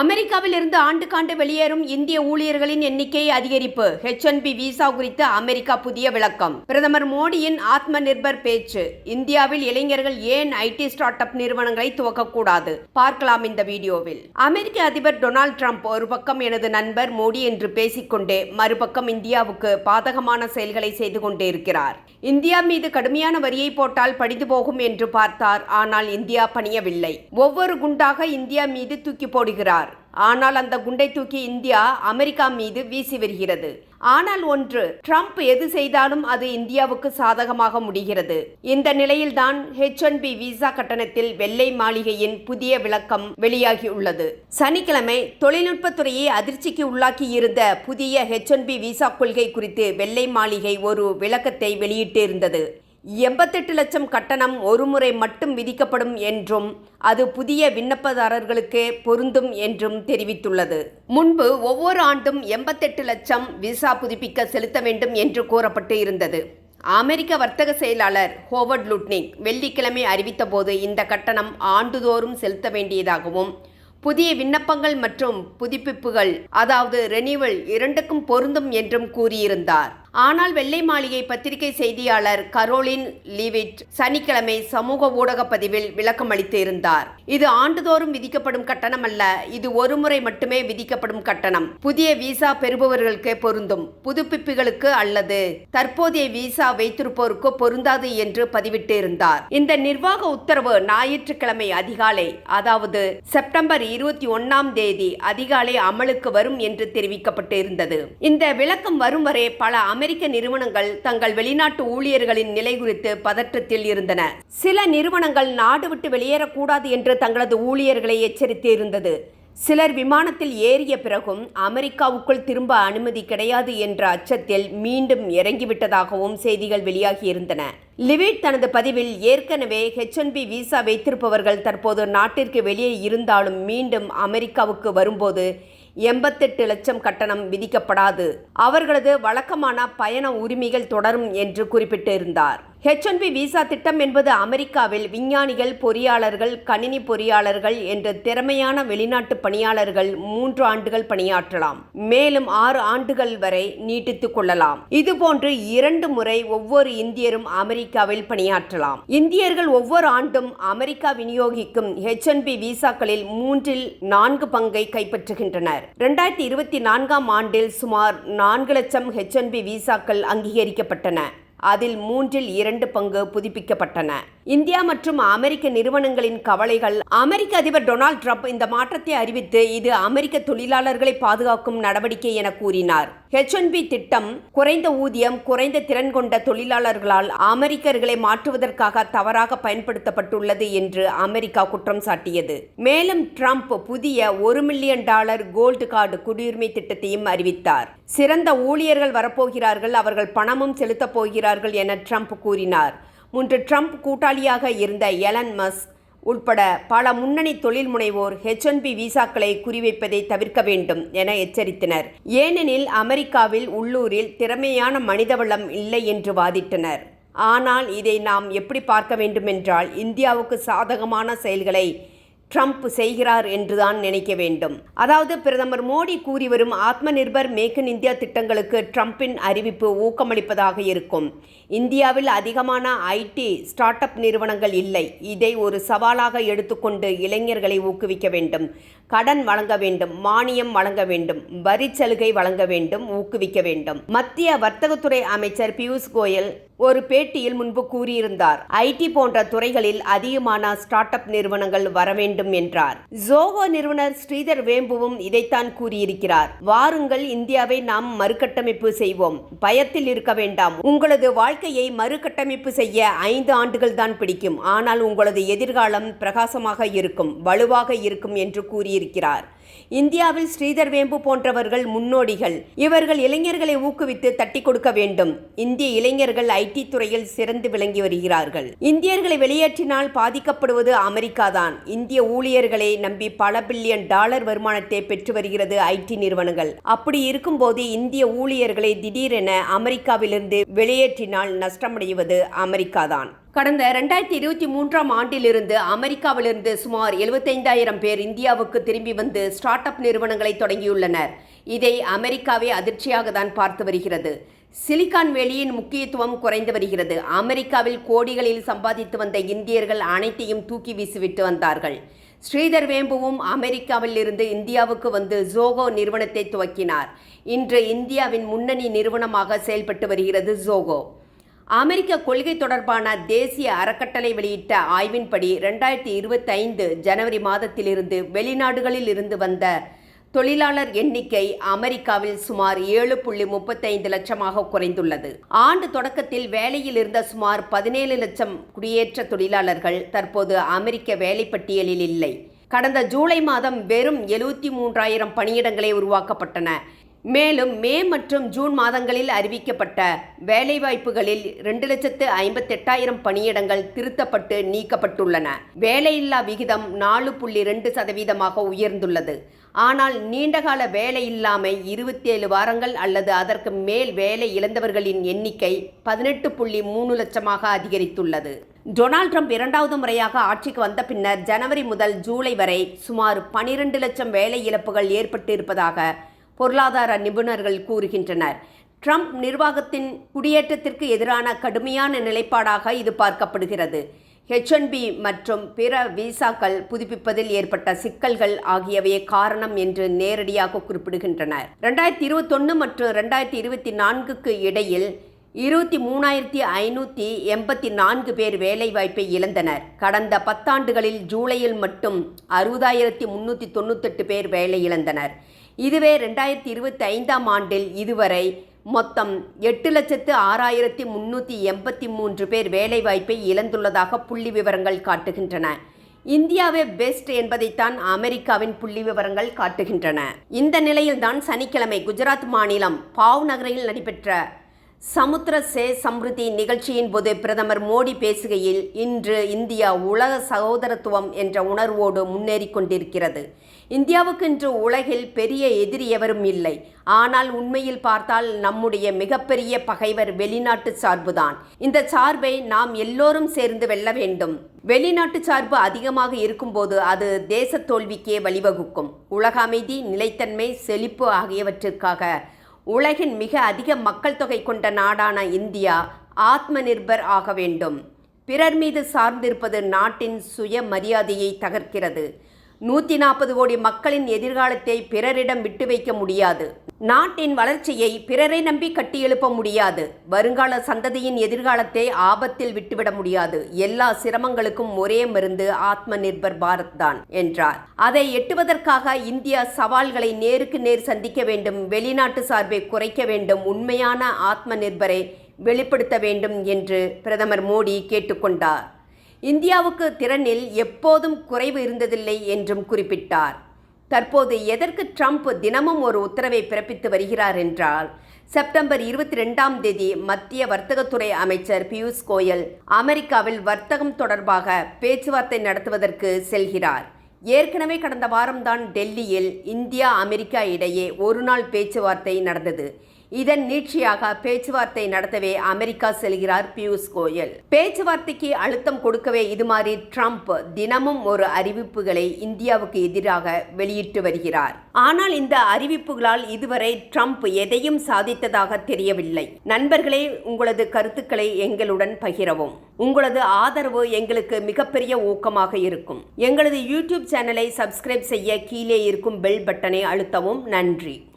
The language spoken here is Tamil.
அமெரிக்காவில் இருந்து ஆண்டுக்காண்டு வெளியேறும் இந்திய ஊழியர்களின் எண்ணிக்கை அதிகரிப்பு. ஹெச் பி விசா குறித்து அமெரிக்கா புதிய விளக்கம். பிரதமர் மோடியின் ஆத்ம நிர்பர் பேச்சு. இந்தியாவில் இளைஞர்கள் ஏன் ஐடி ஸ்டார்ட் அப் நிறுவனங்களை துவக்கக்கூடாது? பார்க்கலாம் இந்த வீடியோவில். அமெரிக்க அதிபர் டொனால்ட் ட்ரம்ப் ஒரு பக்கம் எனது நண்பர் மோடி என்று பேசிக்கொண்டே மறுபக்கம் இந்தியாவுக்கு பாதகமான செயல்களை செய்து கொண்டே இருக்கிறார். இந்தியா மீது கடுமையான வரியை போட்டால் படிந்து போகும் என்று பார்த்தார். ஆனால் இந்தியா பணியவில்லை. ஒவ்வொரு குண்டாக இந்தியா மீது தூக்கி போடுகிறார். ஆனால் அந்த குண்டை தூக்கி இந்தியா அமெரிக்கா மீது வீசி வருகிறது. ஆனால் ஒன்று ட்ரம்ப் எது செய்தாலும் அது இந்தியாவுக்கு சாதகமாக முடிகிறது. இந்த நிலையில்தான் ஹெச் ஒன் பி விசா கட்டணத்தில் வெள்ளை மாளிகையின் புதிய விளக்கம் வெளியாகியுள்ளது. சனிக்கிழமை தொழில்நுட்பத்துறையை அதிர்ச்சிக்கு உள்ளாக்கி இருந்த புதிய ஹெச் ஒன் பி விசா கொள்கை குறித்து வெள்ளை மாளிகை ஒரு விளக்கத்தை வெளியிட்டிருந்தது. எண்பத்தெட்டு லட்சம் கட்டணம் ஒருமுறை மட்டும் விதிக்கப்படும் என்றும் அது புதிய விண்ணப்பதாரர்களுக்கே பொருந்தும் என்றும் தெரிவித்துள்ளது. முன்பு ஒவ்வொரு ஆண்டும் எண்பத்தெட்டு லட்சம் விசா புதுப்பிக்க செலுத்த வேண்டும் என்று கூறப்பட்டு இருந்தது. அமெரிக்க வர்த்தக செயலாளர் ஹோவர்ட் லுட்னிக் வெள்ளிக்கிழமை அறிவித்தபோது இந்த கட்டணம் ஆண்டுதோறும் செலுத்த வேண்டியதாகவும் புதிய விண்ணப்பங்கள் மற்றும் புதுப்பிப்புகள் அதாவது ரெனிவல் இரண்டுக்கும் பொருந்தும் என்றும் கூறியிருந்தார். ஆனால் வெள்ளை மாளிகை பத்திரிகை செய்தியாளர் கரோலின் லீவிட் சனிக்கிழமை சமூக ஊடக பதிவில் விளக்கம் இருந்தார். இது ஆண்டுதோறும் விதிக்கப்படும் கட்டணம் அல்ல இது ஒருமுறை மட்டுமே விதிக்கப்படும் கட்டணம். புதிய விசா பெறுபவர்களுக்கே பொருந்தும் புதுப்பிப்புகளுக்கு அல்லது தற்போதைய விசா வைத்திருப்போருக்கு பொருந்தாது என்று பதிவிட்டு இருந்தார். இந்த நிர்வாக உத்தரவு ஞாயிற்றுக்கிழமை அதிகாலை அதாவது செப்டம்பர் இருபத்தி ஒன்னாம் தேதி அதிகாலை அமலுக்கு வரும் என்று தெரிவிக்கப்பட்டு இருந்தது இந்த விளக்கம் வரும் வரை பல அமெரிக்க நிறுவனங்கள் தங்கள் வெளிநாட்டு ஊழியர்களின் நிலை குறித்து பதற்றத்தில் இருந்தன. சில நிறுவனங்கள் நாடு விட்டு வெளியேறக்கூடாது என்று தங்களது ஊழியர்களை எச்சரித்து இருந்தது சிலர் விமானத்தில் ஏறிய பிறகும் அமெரிக்காவுக்குள் திரும்ப அனுமதி கிடையாது என்ற அச்சத்தில் மீண்டும் இறங்கிவிட்டதாகவும் செய்திகள் வெளியாகியிருந்தன. லிவிட் தனது பதிவில் ஏற்கனவே ஹெச்என்பி விசா வைத்திருப்பவர்கள் தற்போது நாட்டிற்கு வெளியே இருந்தாலும் மீண்டும் அமெரிக்காவுக்கு வரும்போது எண்பத்தெட்டு லட்சம் கட்டணம் விதிக்கப்படாது. அவர்களது வழக்கமான பயண உரிமைகள் தொடரும் என்று குறிப்பிட்டிருந்தார். ஹெச்என்பி விசா திட்டம் என்பது அமெரிக்காவில் விஞ்ஞானிகள் பொறியாளர்கள் கணினி பொறியாளர்கள் என்ற திறமையான வெளிநாட்டு பணியாளர்கள் மூன்று ஆண்டுகள் பணியாற்றலாம். மேலும் ஆறு ஆண்டுகள் வரை நீட்டித்துக் கொள்ளலாம். இதுபோன்று இரண்டு முறை ஒவ்வொரு இந்தியரும் அமெரிக்காவில் பணியாற்றலாம். இந்தியர்கள் ஒவ்வொரு ஆண்டும் அமெரிக்கா விநியோகிக்கும் ஹெச்என்பி விசாக்களில் மூன்றில் நான்கு பங்கை கைப்பற்றுகின்றனர். இரண்டாயிரத்தி இருபத்தி நான்காம் ஆண்டில் சுமார் நான்கு லட்சம் ஹெச்என்பி விசாக்கள் அங்கீகரிக்கப்பட்டன. அதில் மூன்றில் இரண்டு பங்கு புதுப்பிக்கப்பட்டன. இந்தியா மற்றும் அமெரிக்க நிறுவனங்களின் கவலைகள். அமெரிக்க அதிபர் டொனால்ட் ட்ரம்ப் இந்த மாற்றத்தை அறிவித்து இது அமெரிக்க தொழிலாளர்களை பாதுகாக்கும் நடவடிக்கை என கூறினார். ஹெச் ஒன் பி திட்டம் குறைந்த ஊதியம் குறைந்த திறன் கொண்ட தொழிலாளர்களால் அமெரிக்கர்களை மாற்றுவதற்காக தவறாக பயன்படுத்தப்பட்டுள்ளது என்று அமெரிக்கா குற்றம் சாட்டியது. மேலும் ட்ரம்ப் புதிய ஒரு மில்லியன் டாலர் கோல்டு கார்டு குடியுரிமை திட்டத்தையும் அறிவித்தார். சிறந்த ஊழியர்கள் வரப்போகிறார்கள் அவர்கள் பணமும் செலுத்தப் போகிறார்கள் என ட்ரம்ப் கூறினார். முன்று ட்ரம்ப் கூட்டாளியாக இருந்த எலன் மஸ் உட்பட பல முன்னணி தொழில் முனைவோர் ஹெச்என்பி பி விசாக்களை குறிவைப்பதை தவிர்க்க வேண்டும் என எச்சரித்தனர். ஏனெனில் அமெரிக்காவில் உள்ளூரில் திறமையான மனிதவளம் இல்லை என்று வாதிட்டனர். ஆனால் இதை நாம் எப்படி பார்க்க வேண்டுமென்றால் இந்தியாவுக்கு சாதகமான செயல்களை ட்ரம்ப் செய்கிறார் என்றுதான் நினைக்க வேண்டும். அதாவது பிரதமர் மோடி கூறி வரும் ஆத்ம நிர்பர் மேக் இன் இந்தியா திட்டங்களுக்கு ட்ரம்பின் அறிவிப்பு ஊக்கமளிப்பதாக இருக்கும். இந்தியாவில் அதிகமான ஐடி ஸ்டார்ட் அப் நிறுவனங்கள் இல்லை. இதை ஒரு சவாலாக எடுத்துக்கொண்டு இளைஞர்களை ஊக்குவிக்க வேண்டும். கடன் வழங்க வேண்டும் மானியம் வழங்க வேண்டும் வரி சலுகை வழங்க வேண்டும் ஊக்குவிக்க வேண்டும். மத்திய வர்த்தகத்துறை அமைச்சர் பியூஷ் கோயல் ஒரு பேட்டியில் முன்பு கூறியிருந்தார் ஐடி போன்ற துறைகளில் அதிகமான ஸ்டார்ட் அப் நிறுவனங்கள் வர வேண்டும் என்றார். ஜோஹோ நிறுவனர் ஸ்ரீதர் வேம்புவும் இதைத்தான் கூறியிருக்கிறார் வாருங்கள் இந்தியாவை நாம் மறுகட்டமைப்பு செய்வோம். பயத்தில் இருக்க வேண்டாம். உங்களது வாழ்க்கையை மறுகட்டமைப்பு செய்ய ஐந்து ஆண்டுகள் தான் பிடிக்கும். ஆனால் உங்களது எதிர்காலம் பிரகாசமாக இருக்கும் வலுவாக இருக்கும் என்று கூறியிருக்கிறார். கூறியிருக்கிறார் இந்தியாவில் ஸ்ரீதர் வேம்பு போன்றவர்கள் முன்னோடிகள். இவர்கள் இளைஞர்களை ஊக்குவித்து தட்டி கொடுக்க வேண்டும். இந்திய இளைஞர்கள் ஐடி துறையில் சிறந்து விளங்கி வருகிறார்கள். இந்தியர்களை வெளியேற்றினால் பாதிக்கப்படுவது அமெரிக்கா தான் இந்திய ஊழியர்களை நம்பி பல பில்லியன் டாலர் வருமானத்தை பெற்று வருகிறது ஐடி நிறுவனங்கள். அப்படி இருக்கும்போது இந்திய ஊழியர்களை திடீரென அமெரிக்காவிலிருந்து வெளியேற்றினால் நஷ்டமடைவது அமெரிக்கா தான் கடந்த ரெண்டாயிரத்தி இருபத்தி மூன்றாம் ஆண்டிலிருந்து அமெரிக்காவிலிருந்து சுமார் எழுபத்தைந்தாயிரம் பேர் இந்தியாவுக்கு திரும்பி வந்து ஸ்டார்ட் அப் நிறுவனங்களை தொடங்கியுள்ளனர். இதை அமெரிக்காவே அதிர்ச்சியாக தான் பார்த்து வருகிறது. சிலிகான் வேலியின் முக்கியத்துவம் குறைந்து வருகிறது. அமெரிக்காவில் கோடிகளில் சம்பாதித்து வந்த இந்தியர்கள் அனைத்தையும் தூக்கி வீசிவிட்டு வந்தார்கள். ஸ்ரீதர் வேம்புவும் அமெரிக்காவில் இருந்து இந்தியாவுக்கு வந்து ஜோகோ நிறுவனத்தை துவக்கினார். இன்று இந்தியாவின் முன்னணி நிறுவனமாக செயல்பட்டு வருகிறது ஜோகோ. அமெரிக்க கொள்கை தொடர்பான தேசிய அறக்கட்டளை வெளியிட்ட ஆய்வின்படி ரெண்டாயிரத்தி இருபத்தைந்து ஜனவரி மாதத்திலிருந்து வெளிநாடுகளில் இருந்து வந்த தொழிலாளர் எண்ணிக்கை அமெரிக்காவில் சுமார் ஏழு புள்ளி முப்பத்தைந்து லட்சமாக குறைந்துள்ளது. ஆண்டு தொடக்கத்தில் வேலையில் இருந்த சுமார் பதினேழு லட்சம் குடியேற்ற தொழிலாளர்கள் தற்போது அமெரிக்க வேலைப்பட்டியலில் இல்லை. கடந்த ஜூலை மாதம் வெறும் எழுபத்தி மூன்றாயிரம் பணியிடங்களே உருவாக்கப்பட்டன. மேலும் மே மற்றும் ஜூன் மாதங்களில் அறிவிக்கப்பட்ட வேலைவாய்ப்புகளில் ரெண்டு லட்சத்து ஐம்பத்தெட்டாயிரம் பணியிடங்கள் திருத்தப்பட்டு நீக்கப்பட்டுள்ளன. வேலையில்லா விகிதம் நாலு புள்ளி ரெண்டு சதவீதமாக உயர்ந்துள்ளது. ஆனால் நீண்டகால வேலையில்லாமை இருபத்தேழு வாரங்கள் அல்லது அதற்கு மேல் வேலை இழந்தவர்களின் எண்ணிக்கை பதினெட்டு புள்ளி மூணு லட்சமாக அதிகரித்துள்ளது. டொனால்ட் ட்ரம்ப் இரண்டாவது முறையாக ஆட்சிக்கு வந்த பின்னர் ஜனவரி முதல் ஜூலை வரை சுமார் பனிரெண்டு லட்சம் வேலை இழப்புகள் ஏற்பட்டிருப்பதாக பொருளாதார நிபுணர்கள் கூறுகின்றனர். ட்ரம்ப் நிர்வாகத்தின் குடியேற்றத்திற்கு எதிரான கடுமையான நிலைப்பாடாக இது பார்க்கப்படுகிறது. ஹெச்என்பி மற்றும் பிற விசாக்கள் புதுப்பிப்பதில் ஏற்பட்ட சிக்கல்கள் ஆகியவையே காரணம் என்று நேரடியாக குறிப்பிடுகின்றனர். ரெண்டாயிரத்தி இருபத்தொன்று மற்றும் ரெண்டாயிரத்தி இருபத்தி நான்குக்கு இடையில் இருபத்தி மூணாயிரத்தி ஐநூற்றி எண்பத்தி நான்கு பேர் வேலைவாய்ப்பை இழந்தனர். கடந்த பத்தாண்டுகளில் ஜூலையில் மட்டும் அறுபதாயிரத்தி முன்னூற்றி தொண்ணூத்தெட்டு பேர் வேலை இழந்தனர். இதுவே ரெண்டாயிரத்தி இருபத்தி ஐந்தாம் ஆண்டில் இதுவரை மொத்தம் எட்டு லட்சத்து ஆறாயிரத்தி முன்னூற்றி எண்பத்தி மூன்று பேர் வேலைவாய்ப்பை இழந்துள்ளதாக புள்ளி விவரங்கள் காட்டுகின்றன. இந்தியாவே பெஸ்ட் என்பதைத்தான் அமெரிக்காவின் புள்ளி விவரங்கள் காட்டுகின்றன. இந்த நிலையில்தான் சனிக்கிழமை குஜராத் மாநிலம் பாவ் நகரில் நடைபெற்ற சமுத்திர சே சம்ருதி நிகழ்ச்சியின் போது பிரதமர் மோடி பேசுகையில் இன்று இந்தியா உலக சகோதரத்துவம் என்ற உணர்வோடு முன்னேறி கொண்டிருக்கிறது. இந்தியாவுக்கு இன்று உலகில் பெரிய எதிரி எவரும் இல்லை. ஆனால் உண்மையில் பார்த்தால் நம்முடைய மிகப்பெரிய பகைவர் வெளிநாட்டு சார்புதான். இந்த சார்பை நாம் எல்லோரும் சேர்ந்து வெல்ல வேண்டும். வெளிநாட்டு சார்பு அதிகமாக இருக்கும்போது அது தேச தோல்விக்கே வழிவகுக்கும். உலக அமைதி நிலைத்தன்மை செழிப்பு ஆகியவற்றிற்காக உலகின் மிக அதிக மக்கள் தொகை கொண்ட நாடான இந்தியா ஆத்ம நிர்பர் ஆக வேண்டும். பிறர் மீது சார்ந்திருப்பது நாட்டின் சுய மரியாதையை தகர்க்கிறது. நூற்றி நாற்பது கோடி மக்களின் எதிர்காலத்தை பிறரிடம் விட்டு வைக்க முடியாது. நாட்டின் வளர்ச்சியை பிறரை நம்பி கட்டியெழுப்ப முடியாது. வருங்கால சந்ததியின் எதிர்காலத்தை ஆபத்தில் விட்டுவிட முடியாது. எல்லா சிரமங்களுக்கும் ஒரே மருந்து ஆத்ம நிர்பர் பாரத் தான் என்றார். அதை எட்டுவதற்காக இந்தியா சவால்களை நேருக்கு நேர் சந்திக்க வேண்டும் வெளிநாட்டு சார்பை குறைக்க வேண்டும் உண்மையான ஆத்ம நிர்பரை வெளிப்படுத்த வேண்டும் என்று பிரதமர் மோடி கேட்டுக்கொண்டார். இந்தியாவுக்கு திறனில் எப்போதும் குறைவு இருந்ததில்லை என்றும் குறிப்பிட்டார். தற்போது எதற்கு ட்ரம்ப் தினமும் ஒரு உத்தரவை பிறப்பித்து வருகிறார் என்றால் செப்டம்பர் இருபத்தி ரெண்டாம் தேதி மத்திய வர்த்தகத்துறை அமைச்சர் பியூஷ் கோயல் அமெரிக்காவில் வர்த்தகம் தொடர்பாக பேச்சுவார்த்தை நடத்துவதற்கு செல்கிறார். ஏற்கனவே கடந்த வாரம்தான் டெல்லியில் இந்தியா அமெரிக்கா இடையே ஒரு நாள் பேச்சுவார்த்தை நடந்தது. இதன் நீட்சியாக பேச்சுவார்த்தை நடத்தவே அமெரிக்கா செல்கிறார் பியூஷ் கோயல். பேச்சுவார்த்தைக்கு அழுத்தம் கொடுக்கவே இது மாதிரி ட்ரம்ப் தினமும் ஒரு அறிவிப்புகளை இந்தியாவுக்கு எதிராக வெளியிட்டு வருகிறார். ஆனால் இந்த அறிவிப்புகளால் இதுவரை ட்ரம்ப் எதையும் சாதித்ததாக தெரியவில்லை. நண்பர்களே உங்களது கருத்துக்களை எங்களுடன் பகிரவும். உங்களது ஆதரவு எங்களுக்கு மிகப்பெரிய ஊக்கமாக இருக்கும். எங்களது யூடியூப் சேனலை சப்ஸ்கிரைப் செய்ய கீழே இருக்கும் பெல் பட்டனை அழுத்தவும். நன்றி.